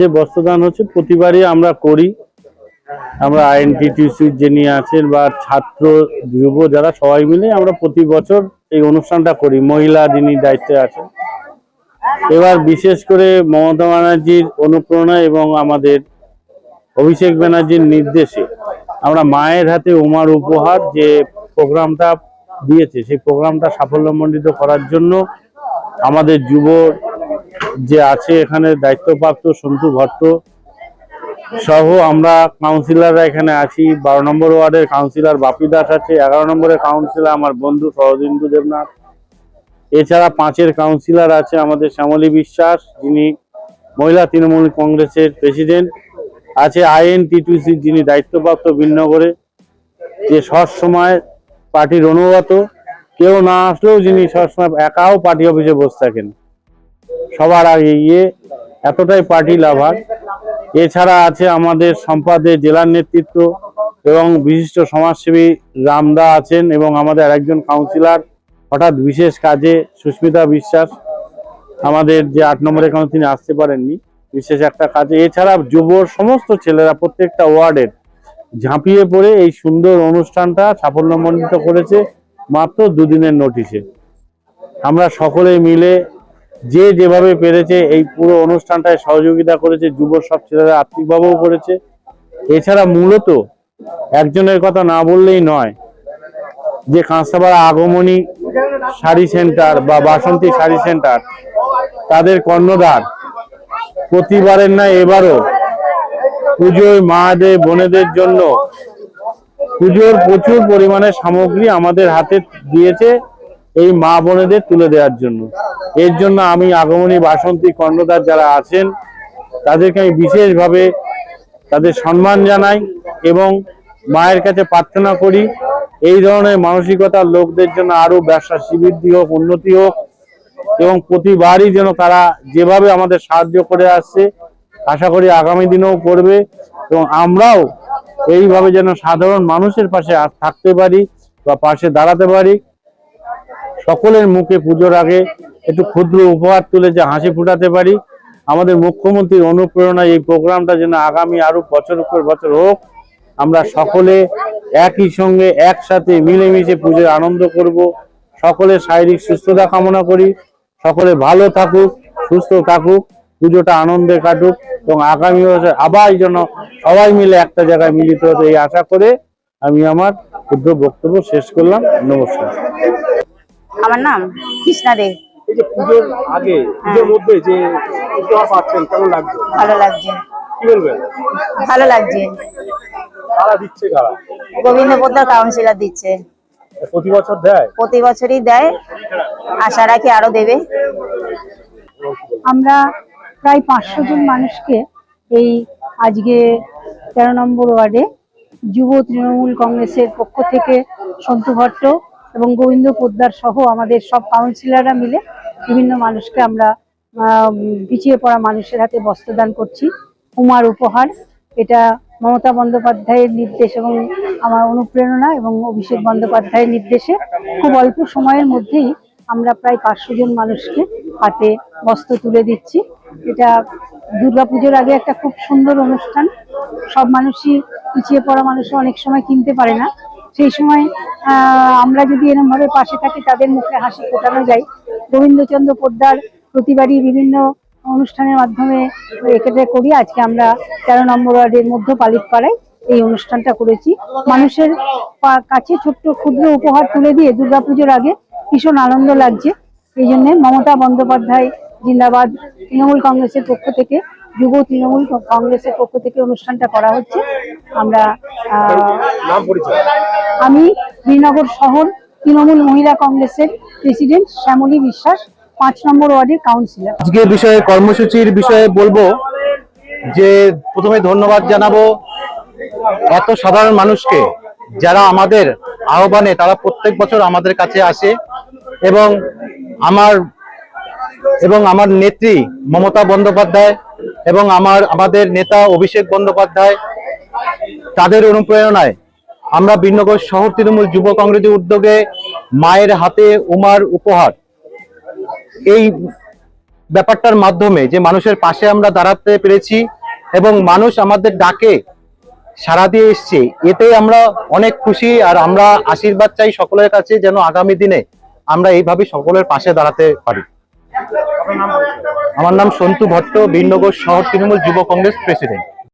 যে বস্ত্রদান হচ্ছে, প্রতিবারই আমরা করি। আমরা আইএনটিটিউসি যিনি আছেন বা ছাত্র, যুব যারা সবাই মিলে আমরা প্রতি বছর এই অনুষ্ঠানটা করি, মহিলা যিনি দায়িত্বে আছেন। এবার বিশেষ করে মমতা ব্যানার্জির অনুপ্রেরণা এবং আমাদের অভিষেক ব্যানার্জির নির্দেশে আমরা মায়ের হাতে উমার উপহার যে প্রোগ্রামটা দিয়েছে, সেই প্রোগ্রামটা সাফল্যমণ্ডিত করার জন্য আমাদের যুব যে আছে এখানে দায়িত্বপ্রাপ্ত সন্তু ভট্ট সহ আমরা কাউন্সিলররা এখানে আছি। বারো নম্বর ওয়ার্ডের কাউন্সিলর বাপি দাস আছে। এগারো নম্বরের কাউন্সিলর আমার বন্ধু শরদিন্দু দেবনাথ। এছাড়া পাঁচের কাউন্সিলর আছে আমাদের শ্যামলী বিশ্বাস, যিনি মহিলা তৃণমূল কংগ্রেসের প্রেসিডেন্ট আছে আইএন টিটুসি যিনি দায়িত্বপ্রাপ্ত বিনগরে যে সবসময় পার্টির অনুগত। কেউ না আসলেও যিনি সবসময় একাও পার্টি অফিসে বসে থাকেন। সবার আগে গিয়ে এতটাই পার্টি লাভার। এছাড়া আছে আমাদের সম্পাদের জেলার নেতৃত্ব এবং বিশিষ্ট সমাজসেবী রামদা আছেন এবং আমাদের আরেকজন কাউন্সিলর হঠাৎ বিশেষ কাজে সুস্মিতা বিশ্বাস। আমাদের যে আট নম্বরের কারণে তিনি আসতে পারেননি, বিশেষ একটা কাজে। এছাড়া যুব সমস্ত ছেলেরা প্রত্যেকটা ওয়ার্ডের ঝাঁপিয়ে পড়ে এই সুন্দর অনুষ্ঠানটা সাফল্যমণ্ডিত করেছে মাত্র দুদিনের নোটিশে আমরা সকলে মিলে যে যেভাবে পেরেছে, এই পুরো অনুষ্ঠানটায় সহযোগিতা করেছে, যুব সব ছেলেরা আর্থিকভাবেও করেছে। এছাড়া মূলত একজনের কথা না বললেই নয়, যে কাঁসাপাড়া আগমনী শাড়ি সেন্টার বা বাসন্তী শাড়ি সেন্টার, তাদের কর্ণধার। প্রতিবারের না এবারও পুজোয় মাদের বোনেদের জন্য পুজোর প্রচুর পরিমাণে সামগ্রী আমাদের হাতে দিয়েছে। এই মা বোনেদের তুলে দেওয়ার জন্য। এর জন্য আমি আগমনী বাসন্তী কর্ণদার যারা আছেন, তাদেরকে আমি বিশেষভাবে তাদের সম্মান জানাই এবং মায়ের কাছে প্রার্থনা করি, এই ধরনের মানসিকতার লোকদের জন্য আরও ব্যবসা শ্রীবৃদ্ধি হোক, উন্নতি হোক এবং প্রতিবারই যেন তারা যেভাবে আমাদের সাহায্য করে আসছে, আশা করি আগামী দিনেও করবে এবং আমরাও এইভাবে যেন সাধারণ মানুষের পাশে থাকতে পারি বা পাশে দাঁড়াতে পারি। সকলের মুখে পুজোর আগে একটু ক্ষুদ্র উপহার তুলে যে হাসি ফুটাতে পারি। আমাদের মুখ্যমন্ত্রীর অনুপ্রেরণায় এই প্রোগ্রামটা যেন আগামী আরও বছর পর বছর হোক, আমরা সকলে একই সঙ্গে একসাথে মিলেমিশে পুজোর আনন্দ করব। সকলে শারীরিক সুস্থতা কামনা করি। সকলে ভালো থাকুক, সুস্থ থাকুক, পুজোটা আনন্দে কাটুক এবং আগামী বছর আবার যেন সবাই মিলে একটা জায়গায় মিলিত হতে এই আশা করে আমি আমার ক্ষুদ্র বক্তব্য শেষ করলাম। নমস্কার। আমার নাম কৃষ্ণা দে। এই পুজোর আগে পুজোর মধ্যে যে উপহার পাচ্ছেন কেমন লাগছে? ভালো লাগছে। কি বলবেন? ভালো লাগছে। কারা দিচ্ছে কারা? গোবিন্দ পোদ্দার কাউন্সিলর দিচ্ছে। প্রতি বছর দেয়? প্রতি বছরই দেয়। আশা রাখি আরও দেবে। আমরা প্রায় পাঁচশো জন মানুষকে এই আজকে তেরো নম্বর ওয়ার্ডে যুব তৃণমূল কংগ্রেসের পক্ষ থেকে সন্তু ভট্ট এবং গোবিন্দ পোদ্দার সহ আমাদের সব কাউন্সিলররা মিলে বিভিন্ন মানুষকে আমরা পিছিয়ে পড়া মানুষের হাতে বস্ত্রদান করছি। উমার উপহার, এটা মমতা বন্দ্যোপাধ্যায়ের নির্দেশ এবং আমার অনুপ্রেরণা এবং অভিষেক বন্দ্যোপাধ্যায়ের নির্দেশে খুব অল্প সময়ের মধ্যেই আমরা প্রায় পাঁচশো জন মানুষকে হাতে বস্ত্র তুলে দিচ্ছি। এটা দুর্গাপুজোর আগে একটা খুব সুন্দর অনুষ্ঠান। সব মানুষই পিছিয়ে পড়া মানুষও অনেক সময় কিনতে পারে না। সেই সময় আমরা যদি এরকম ভাবে পাশে থাকি তাদের মুখে হাসি ফোটানো যায়। গোবিন্দচন্দ্র পোদ্দার প্রতিবারই বিভিন্ন অনুষ্ঠানের মাধ্যমে একেটে করি আজকে আমরা তেরো নম্বর ওয়ার্ডের মধ্য পালিত পাড়ায় এই অনুষ্ঠানটা করেছি। মানুষের কাছে ছোট্ট ক্ষুদ্র উপহার তুলে দিয়ে দুর্গাপুজোর আগে ভীষণ আনন্দ লাগছে। এই জন্য মমতা বন্দ্যোপাধ্যায় জিন্দাবাদ তৃণমূল কংগ্রেসের পক্ষ থেকে যুব তৃণমূল কংগ্রেসের পক্ষ থেকে অনুষ্ঠানটা করা হচ্ছে। আমরা আহ, আমি শ্রীনগর শহর তৃণমূল মহিলা কংগ্রেসের প্রেসিডেন্ট শ্যামলী বিশ্বাস, পাঁচ নম্বর ওয়ার্ডের কাউন্সিলর। আজকে বিষয়ে কর্মসূচির বিষয়ে বলব যে প্রথমে ধন্যবাদ জানাব এত সাধারণ মানুষকে যারা আমাদের আহ্বানে, তারা প্রত্যেক বছর আমাদের কাছে আসে এবং আমার এবং আমার নেত্রী মমতা বন্দ্যোপাধ্যায় এবং আমার, আমাদের নেতা অভিষেক বন্দ্যোপাধ্যায় তাদের অনুপ্রেরণায় আমরা বিনগর শহর তৃণমূল যুব কংগ্রেসের উদ্যোগে মায়ের হাতে উমার উপহার। এই ব্যাপারটার মাধ্যমে যে মানুষের পাশে আমরা দাঁড়াতে পেরেছি এবং মানুষ আমাদের ডাকে, সাড়া দিয়ে এসছে এতে আমরা অনেক খুশি আর আমরা আশীর্বাদ চাই সকলের কাছে যেন আগামী দিনে আমরা এইভাবে সকলের পাশে দাঁড়াতে পারি। আমার নাম সন্তু ভট্ট বীরনগর শহর তৃণমূল যুব কংগ্রেস প্রেসিডেন্ট।